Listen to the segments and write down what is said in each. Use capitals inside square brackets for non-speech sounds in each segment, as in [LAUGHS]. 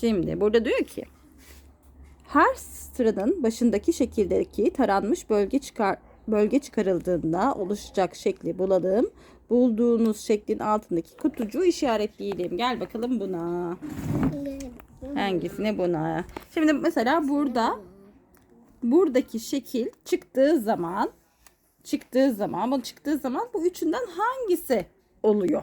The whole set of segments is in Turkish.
Şimdi burada diyor ki her sıranın başındaki şekildeki taranmış bölge çıkar bölge çıkarıldığında oluşacak şekli bulalım. Bulduğunuz şeklin altındaki kutucuğu işaretleyelim. Gel bakalım buna. Hangisine buna? Şimdi mesela burada buradaki şekil çıktığı zaman çıktığı zaman bu çıktığı zaman bu üçünden hangisi oluyor?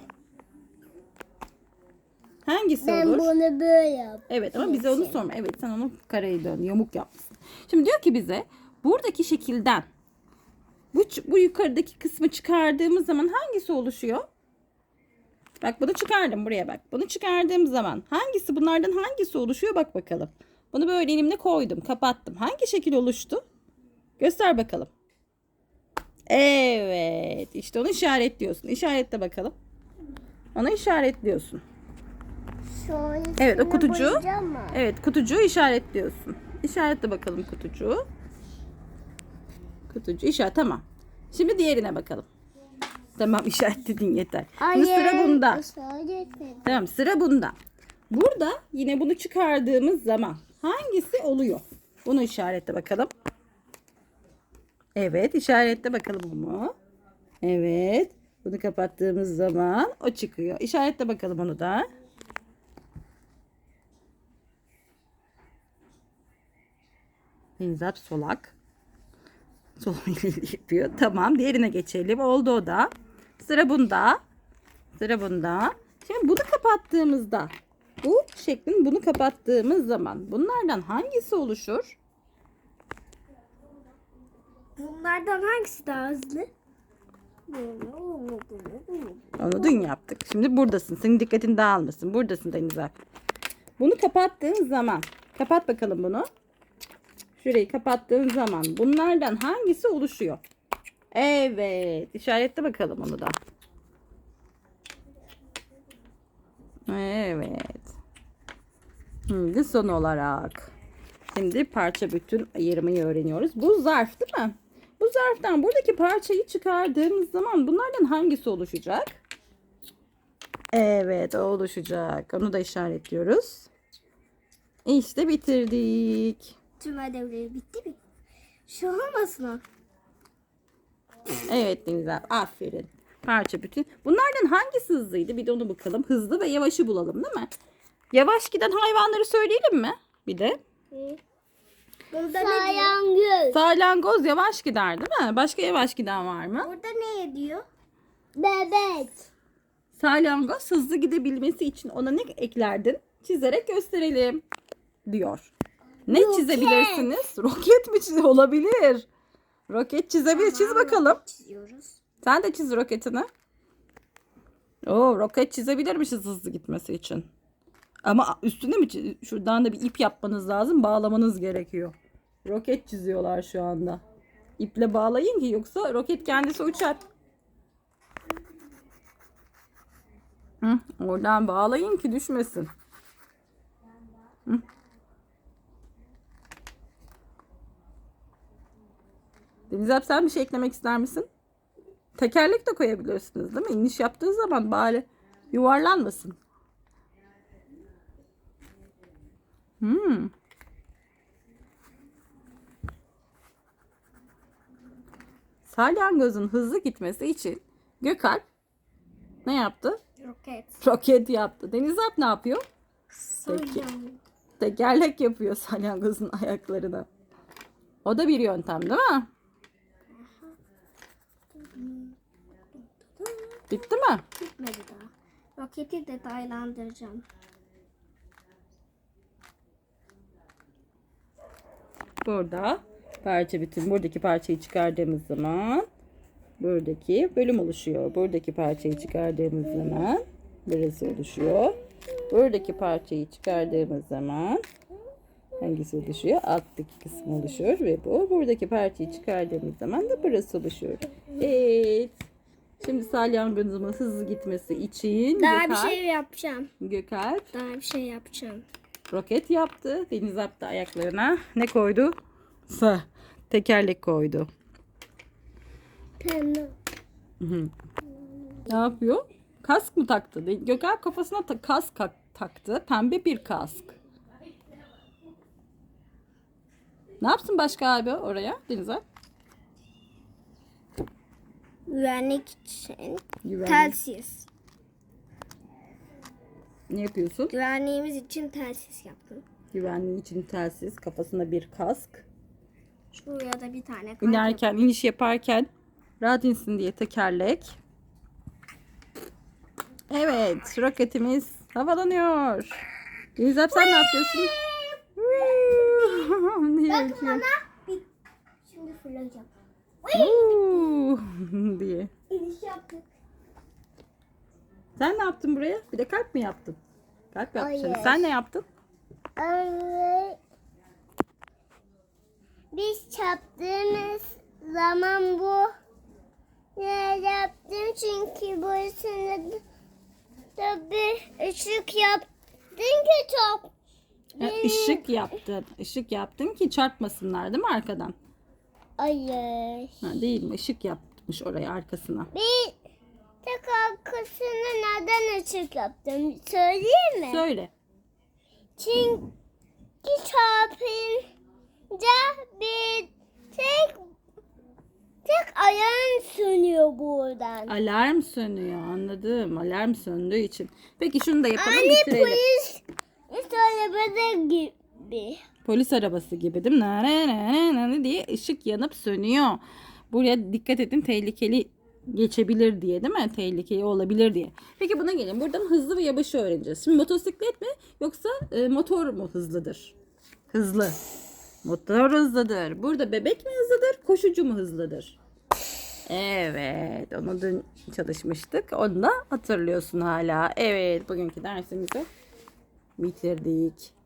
Hangisi Ben olur? bunu böyle yap. Evet ama bize onu sorma. Evet sen onu kareyi dön, yamuk yapmışsın. Şimdi diyor ki bize buradaki şekilden bu, bu yukarıdaki kısmı çıkardığımız zaman hangisi oluşuyor? Bak bunu çıkardım buraya bak. Bunu çıkardığım zaman hangisi bunlardan hangisi oluşuyor bak bakalım. Bunu böyle elimle koydum kapattım. Hangi şekil oluştu? Göster bakalım. Evet işte onu işaretliyorsun. İşaretle bakalım. Onu işaretliyorsun. Evet, o mı? Evet kutucuğu işaretliyorsun. İşaretle bakalım kutucuğu. Kutucuğu işaret tamam. Şimdi diğerine bakalım. Tamam [LAUGHS] işaretledin yeter. Şimdi sıra bunda. Tamam sıra bunda. Burada yine bunu çıkardığımız zaman hangisi oluyor? Bunu işaretle bakalım. Evet işaretle bakalım bunu. Evet. Bunu kapattığımız zaman o çıkıyor. İşaretle bakalım onu da. Denizap solak. [LAUGHS] Sol yapıyor. Tamam diğerine geçelim. Oldu o da. Sıra bunda. Sıra bunda. Şimdi bunu kapattığımızda bu şeklin bunu kapattığımız zaman bunlardan hangisi oluşur? Bunlardan hangisi daha hızlı? Onu dün yaptık. Şimdi buradasın. Senin dikkatin dağılmasın. Buradasın Deniz. Bunu kapattığın zaman kapat bakalım bunu. Şurayı kapattığın zaman bunlardan hangisi oluşuyor? Evet. işaretle bakalım onu da. Evet. Şimdi son olarak. Şimdi parça bütün ayırmayı öğreniyoruz. Bu zarf değil mi? Bu zarftan buradaki parçayı çıkardığımız zaman bunlardan hangisi oluşacak? Evet oluşacak. Onu da işaretliyoruz. İşte bitirdik. Tüm ödevleri bitti mi? Şu olmasın o. Evet Denizler aferin. Parça bütün. Bunlardan hangisi hızlıydı? Bir de onu bakalım. Hızlı ve yavaşı bulalım değil mi? Yavaş giden hayvanları söyleyelim mi? Bir de. Ne diyor? Salyangoz yavaş gider değil mi? Başka yavaş giden var mı? Burada ne diyor? Bebek. Salyangoz hızlı gidebilmesi için ona ne eklerdin? Çizerek gösterelim diyor. Ne Roket. çizebilirsiniz? [LAUGHS] Roket mi çiz olabilir? Roket çizebilir. Çiz bakalım. Çiziyoruz. Sen de çiz roketini. Oo, roket çizebilirmişiz hızlı gitmesi için. Ama üstüne mi çiz- şuradan da bir ip yapmanız lazım. Bağlamanız gerekiyor. Roket çiziyorlar şu anda. İple bağlayın ki yoksa roket kendisi uçar. Hı, oradan bağlayın ki düşmesin. Hı. Deniz sen bir şey eklemek ister misin? Tekerlek de koyabilirsiniz değil mi? İniş yaptığı zaman bari yuvarlanmasın. Hmm. Salyangozun hızlı gitmesi için Gökalp ne yaptı? Roket. Roket yaptı. Deniz Alp ne yapıyor? Soyacağım. Tekerlek yapıyor salyangozun ayaklarına. O da bir yöntem değil mi? Bitti mi? Bitmedi daha. Roketi detaylandıracağım. Burada parça bütün buradaki parçayı çıkardığımız zaman buradaki bölüm oluşuyor. Buradaki parçayı çıkardığımız zaman burası oluşuyor. Buradaki parçayı çıkardığımız zaman hangisi oluşuyor? Alttaki kısmı oluşuyor ve bu buradaki parçayı çıkardığımız zaman da burası oluşuyor. Evet. Şimdi salyangozumuz hızlı gitmesi için Daha bir Gökalp, şey yapacağım. Gökalp Daha bir şey yapacağım. roket yaptı. Deniz da ayaklarına ne koydu? Sa tekerlek koydu. Pembe. Ne yapıyor? Kask mı taktı? De- Gökalp kafasına ta- kask ka- taktı. Pembe bir kask. Ne yapsın başka abi oraya Deniz Alp? Güvenlik için Güvenlik. telsiz. Ne yapıyorsun? Güvenliğimiz için telsiz yaptım. Güvenliği için telsiz, kafasına bir kask. Şuraya da bir tane kalp İnerken, iniş yaparken rahat insin diye tekerlek. Evet, roketimiz havalanıyor. Deniz Alp sen ne yapıyorsun? Diye Bakın bana. Bir- Şimdi fırlayacağım. Uuu [LAUGHS] diye. İniş yaptık. Sen ne yaptın buraya? Bir de kalp mi yaptın? Kalp yaptın. Hayır. Sen ne yaptın? Biz çarptığımız zaman bu ne yaptım çünkü burasında da- da bir ışık yaptın ki çok. Ha, ışık yaptın. Işık yaptın ki çarpmasınlar değil mi arkadan? Hayır. Ha, değil mi? Işık yapmış oraya arkasına. Bir tek arkasına neden ışık yaptım söyleyeyim mi? Söyle. Çünkü çarpınca bir tek tek ayağın sönüyor buradan. Alarm sönüyor anladım. Alarm söndüğü için. Peki şunu da yapalım Anne bitirelim. polis arabada gibi. Polis arabası gibi değil mi? Nane nane diye ışık yanıp sönüyor. Buraya dikkat edin tehlikeli geçebilir diye değil mi? Tehlikeli olabilir diye. Peki buna gelin. Buradan hızlı ve yavaşı öğreneceğiz. Şimdi motosiklet mi yoksa e, motor mu hızlıdır? Hızlı. Motor hızlıdır. Burada bebek mi hızlıdır? Koşucu mu hızlıdır? Evet. Onu dün çalışmıştık. Onu da hatırlıyorsun hala. Evet. Bugünkü dersimizi bitirdik.